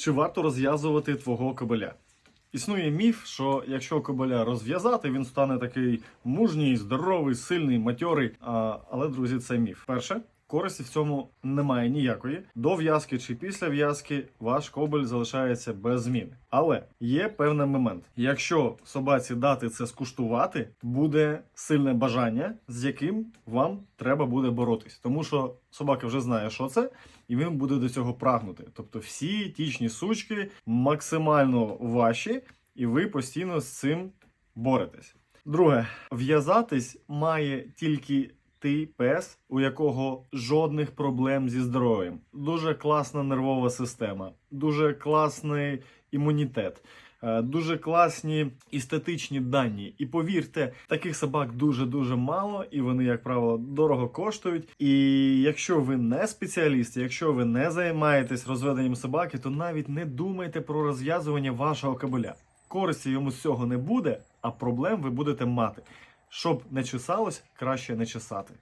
Чи варто розв'язувати твого кобеля? Існує міф, що якщо кобеля розв'язати, він стане такий мужній, здоровий, сильний, матьорий. А, але, друзі, це міф. Перше, користі в цьому немає ніякої. До в'язки чи після в'язки ваш кобель залишається без зміни. Але є певний момент. Якщо собаці дати це скуштувати, буде сильне бажання, з яким вам треба буде боротись, тому що собака вже знає, що це, і він буде до цього прагнути. Тобто, всі тічні сучки максимально ваші, і ви постійно з цим боретесь. Друге, в'язатись має тільки ти пес, у якого жодних проблем зі здоров'ям. Дуже класна нервова система, дуже класний імунітет. е, Дуже класні естетичні дані, і повірте, таких собак дуже дуже мало, і вони, як правило, дорого коштують. І якщо ви не спеціаліст, якщо ви не займаєтесь розведенням собаки, то навіть не думайте про розв'язування вашого кабеля. Користі йому з цього не буде, а проблем ви будете мати. Щоб не чесалось, краще не чесати.